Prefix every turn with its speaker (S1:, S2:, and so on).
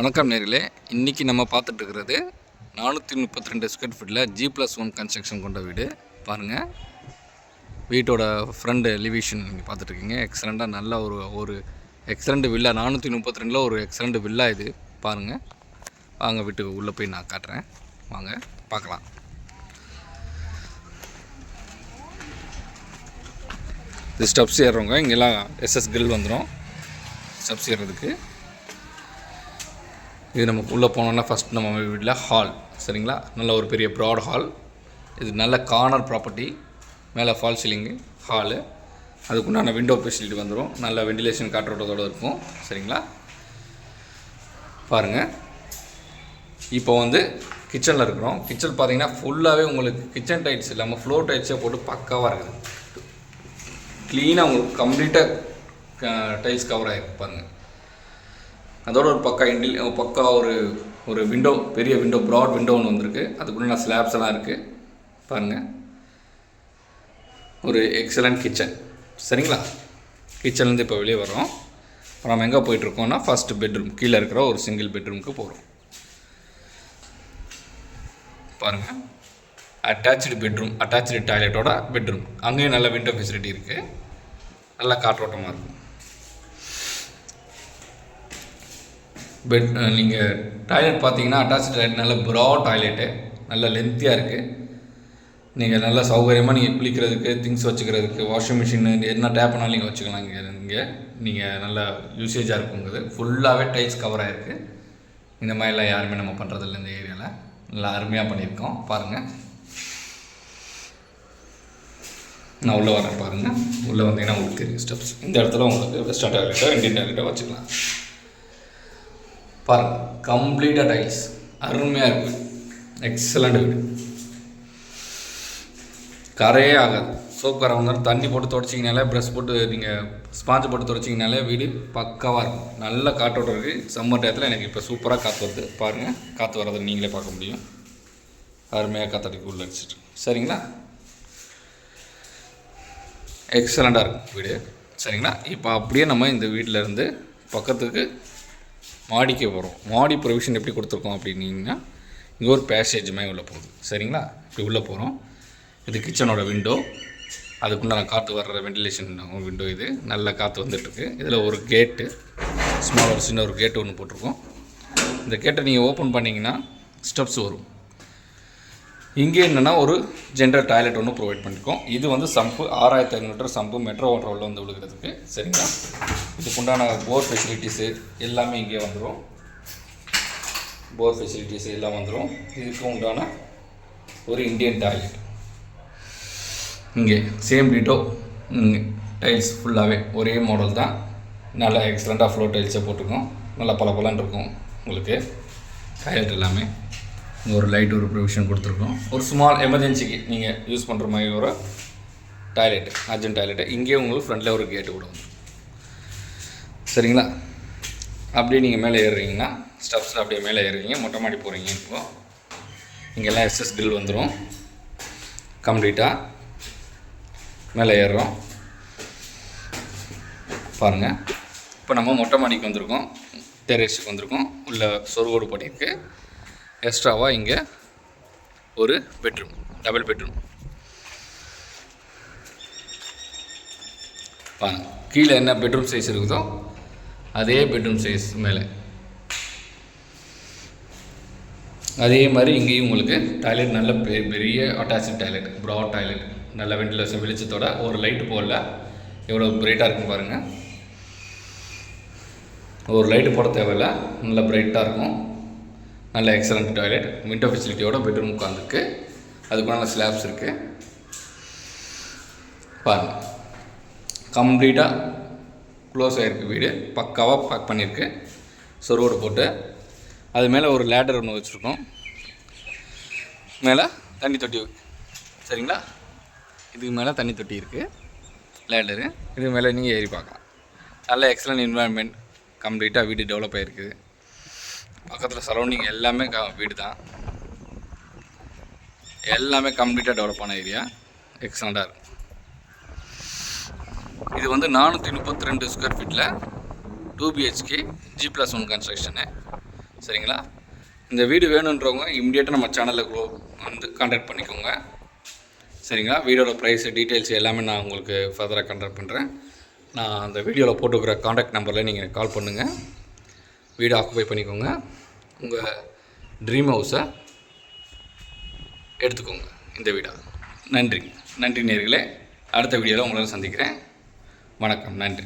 S1: வணக்கம் நேர்களே. இன்றைக்கி நம்ம பார்த்துட்ருக்கிறது நானூற்றி முப்பத்தி ரெண்டு ஸ்கொயர் ஃபீட்டில் ஜி ப்ளஸ் ஒன் கன்ஸ்ட்ரக்ஷன் கொண்ட வீடு. பாருங்கள் வீட்டோட ஃப்ரண்ட் எலிவேஷன் நீங்கள் பார்த்துட்ருக்கீங்க எக்ஸலண்ட்டாக நல்ல ஒரு ஒரு எக்ஸலண்ட் வில்லா நானூற்றி முப்பத்தி ரெண்டில் ஒரு எக்ஸலண்ட் வில்லா இது. பாருங்கள் வாங்க வீட்டுக்கு உள்ளே போய் நான் காட்டுறேன். வாங்க பார்க்கலாம். இது ஸ்டெப்ஸ் ஏறுறவங்க இங்கெல்லாம் எஸ்எஸ் கில் வந்துடும் ஸ்டெப்ஸ் ஏறுறதுக்கு இது நம்ம உள்ளே போனோன்னா ஃபஸ்ட் நம்ம வீட்டில் ஹால் சரிங்களா? நல்ல ஒரு பெரிய ப்ராட் ஹால் இது நல்ல கார்னர் ப்ராப்பர்ட்டி மேலே ஃபால் சீலிங்கு ஹாலு அதுக்குண்டான விண்டோ ஃபெசிலிட்டி வந்துடும் நல்ல வெண்டிலேஷன் காற்றோட்டத்தோடு இருக்கும் சரிங்களா? பாருங்கள் இப்போ வந்து கிச்சனில் இருக்கிறோம். கிச்சன் பார்த்தீங்கன்னா ஃபுல்லாகவே உங்களுக்கு கிச்சன் டைட்ஸ் இல்லாமல் ஃப்ளோர் டைட்ஸே போட்டு பக்காவாக இருக்குது. க்ளீனாக உங்களுக்கு கம்ப்ளீட்டாக டைல்ஸ் கவர் ஆகிருக்கு பாருங்கள் அதோட ஒரு பக்கா இண்டில் பக்கா ஒரு ஒரு விண்டோ பெரிய விண்டோ ப்ராட் விண்டோ ஒன்று வந்திருக்கு. அதுக்குள்ள ஸ்லாப்ஸ் எல்லாம் இருக்குது பாருங்கள் ஒரு எக்ஸலண்ட் கிச்சன் சரிங்களா? கிச்சன்லேருந்து இப்போ வெளியே வரோம் இப்போ நம்ம எங்கே போயிட்டுருக்கோம்னா ஃபஸ்ட்டு பெட்ரூம் கீழே இருக்கிற ஒரு சிங்கிள் பெட்ரூமுக்கு போகிறோம் பாருங்கள் அட்டாச்சு பெட்ரூம் அட்டாச்சு டாய்லெட்டோட பெட்ரூம் அங்கேயும் நல்ல விண்டோ ஃபெசிலிட்டி இருக்குது நல்லா காற்றோட்டமாக இருக்கும். பெட் நீங்கள் டாய்லெட் பார்த்தீங்கன்னா அட்டாச் டாய்லெட் நல்ல ப்ரா டாய்லெட்டு நல்ல லென்த்தியாக இருக்குது நீங்கள் நல்ல சௌகரியமாக நீங்கள் குளிக்கிறதுக்கு திங்ஸ் வச்சுக்கிறதுக்கு வாஷிங் மிஷின் என்ன டேப் பண்ணாலும் நீங்கள் வச்சுக்கலாம் இங்கே இங்கே. நீங்கள் நல்லா யூசேஜாக இருக்குங்கிறது. ஃபுல்லாகவே டைல்ஸ் கவர் ஆகிருக்கு இந்த மாதிரிலாம் யாருமே நம்ம பண்ணுறதில்ல இந்த ஏரியாவில் நல்லா அருமையாக பண்ணியிருக்கோம். பாருங்கள் நான் உள்ளே வரேன் பாருங்கள் உள்ளே வந்தீங்கன்னா உங்களுக்கு தெரியும் ஸ்டெப்ஸ் இந்த இடத்துல உங்களுக்கு வெஸ்டர்ன் டாய்லெட்டோ இந்தியன் டாய்லெட்டோ வச்சுக்கலாம். பாருங்க கம்ப்ளீட்டாக டைல்ஸ். அருமையாக இருக்குது எக்ஸலண்ட் வீடு கரையே ஆகாது. சோப் கரை வந்தாலும் தண்ணி போட்டு துடைச்சிங்கனாலே ப்ரெஷ் போட்டு நீங்கள் ஸ்பாஞ்சு போட்டு துடைச்சிங்கனாலே வீடு பக்காவாக இருக்கும். நல்ல காற்றோட்டம் இருக்குது சம்மர் டயத்தில் எனக்கு இப்போ சூப்பராக காற்று வருது. பாருங்கள் காற்று வர்றதை நீங்களே பார்க்க முடியும். அருமையாக காற்றடிக்கு உள்ள அடிச்சிட்டு. சரிங்களா? எக்ஸலண்ட்டாக இருக்கும் வீடு. சரிங்களா? இப்போ அப்படியே நம்ம இந்த வீட்டில் இருந்து பக்கத்துக்கு மாடிக்கு போகிறோம் மாடி ப்ரொவிஷன் எப்படி கொடுத்துருக்கோம் அப்படின்னீங்கன்னா இங்கே ஒரு பேசேஜ் மாதிரி உள்ளே போகுது. சரிங்களா? இப்படி உள்ளே போகிறோம் இது கிச்சனோட விண்டோ அதுக்குண்டான காற்று வர்ற வெண்டிலேஷன் விண்டோ இது. நல்ல காற்று வந்துட்டுருக்கு. இதில் ஒரு கேட்டு ஸ்மால் ஒரு சின்ன ஒரு கேட்டு ஒன்று போட்டிருக்கோம். இந்த கேட்டை நீங்கள் ஓப்பன் பண்ணிங்கன்னா ஸ்டெப்ஸ் வரும். இங்கே என்னென்னா ஒரு ஜென்ரல் டாய்லெட் ஒன்று ப்ரொவைட் பண்ணியிருக்கோம் இது வந்து சம்பு ஆறாயிரத்தி ஐநூறு லிட்டர் சம்பு மெட்ரோ வாட்டர் உள்ள வந்து விழுகிறதுக்கு. சரிங்களா? இதுக்குண்டான போர் ஃபெசிலிட்டிஸு எல்லாமே இங்கே வந்துடும் போர் ஃபெசிலிட்டிஸ் எல்லாம் வந்துடும் இதுக்கு உண்டான ஒரு இந்தியன் டாய்லெட் இங்கே சேம் டீட்டோ டைல்ஸ் ஃபுல்லாகவே ஒரே மாடல் தான். நல்லா எக்ஸலண்ட்டாக ஃப்ளோ டைல்ஸை போட்டிருக்கோம். நல்லா பல பலன் இருக்கும் உங்களுக்கு. டாய்லெட் எல்லாமே. இங்கே ஒரு லைட் ஒரு ப்ரொவிஷன் கொடுத்துருக்கோம். ஒரு ஸ்மால் எமர்ஜென்சிக்கு நீங்கள் யூஸ் பண்ணுற மாதிரி ஒரு டாய்லெட் அர்ஜென்ட் டாய்லெட்டு இங்கேயே உங்களுக்கு ஃப்ரண்ட்டில் ஒரு கேட்டு கூட வந்துடும் சரிங்களா? அப்படியே நீங்கள் மேலே ஏறுறீங்கன்னா ஸ்டெப்ஸில் அப்படியே மேலே ஏறுறீங்க. மொட்டை மாடி போகிறீங்க இப்போ. இங்கெல்லாம் எஸ்எஸ் கிரில் வந்துடும் கம்ப்ளீட்டாக மேலே ஏறுறோம். பாருங்கள் இப்போ நம்ம மொட்டை மாடிக்கு வந்திருக்கோம். டெரேஸுக்கு வந்திருக்கோம். உள்ள சொருகோடு பண்ணியிருக்கு எக்ஸ்ட்ராவாக இங்கே ஒரு பெட்ரூம் டபுள் பெட்ரூம். பாருங்க கீழே என்ன பெட்ரூம் சைஸ் இருக்குதோ அதே பெட்ரூம் சைஸ் மேலே. அதே மாதிரி இங்கேயும் உங்களுக்கு டாய்லெட் நல்ல பெ- பெரிய அட்டாச்சு டாய்லெட் ப்ராட் டாய்லெட் நல்ல வெண்டிலேஷன் வெளிச்சத்தோட ஒரு லைட்டு போடல. எவ்வளோ பிரைட்டாக இருக்கும் பாருங்கள் ஒரு லைட்டு போட தேவையில்ல நல்லா பிரைட்டாக இருக்கும். நல்ல எக்ஸலண்ட் டாய்லெட் விண்டோ ஃபெசிலிட்டியோட பெட்ரூம் உட்காந்துருக்கு அதுக்கு நல்ல ஸ்லாப்ஸ் இருக்குது பாருங்க. கம்ப்ளீட்டாக க்ளோஸ் ஆகிருக்கு வீடு. பக்காவாக பேக் பண்ணியிருக்கு சொருவோடு போட்டு. அது மேலே ஒரு லேடர் ஒன்று வச்சுருக்கோம். மேலே தண்ணி தொட்டி சரிங்களா? இதுக்கு மேலே தண்ணி தொட்டி இருக்குது லேடரு இதுக்கு மேலே நீங்கள் ஏறி பார்க்கலாம். நல்ல எக்ஸலண்ட் என்வாயன்மெண்ட் கம்ப்ளீட்டாக வீடு டெவலப் ஆகிருக்குது பக்கத்தில் சரௌண்டிங் எல்லாமே க வீடு தான் எல்லாமே கம்ப்ளீட்டாக டெவலப் ஆன ஏரியா எக்ஸலண்ட்டாக இருக்கும் இது வந்து நானூற்றி முப்பத்தி ரெண்டு ஸ்கொயர் ஃபீட்டில் two BHK G plus one construction சரிங்களா? இந்த வீடு வேணுன்றவங்க இம்மிடியேட்டாக நம்ம சேனலில் வந்து கான்டாக்ட் பண்ணிக்கோங்க. சரிங்களா? வீடியோட ப்ரைஸு டீட்டெயில்ஸ் எல்லாமே நான் உங்களுக்கு ஃபர்தராக கான்டாக்ட் பண்ணுறேன் நான் அந்த வீடியோவில் போட்டுக்கிற காண்டாக்ட் நம்பரில் நீங்கள் கால் பண்ணுங்கள் வீடு ஆக்குபை பண்ணிக்கோங்க. உங்கள் ட்ரீம் ஹவுஸை எடுத்துக்கோங்க. இந்த வீடாக நன்றி. நன்றி நேர்களே. அடுத்த வீடியோவில் உங்களால் சந்திக்கிறேன். வணக்கம். நன்றி.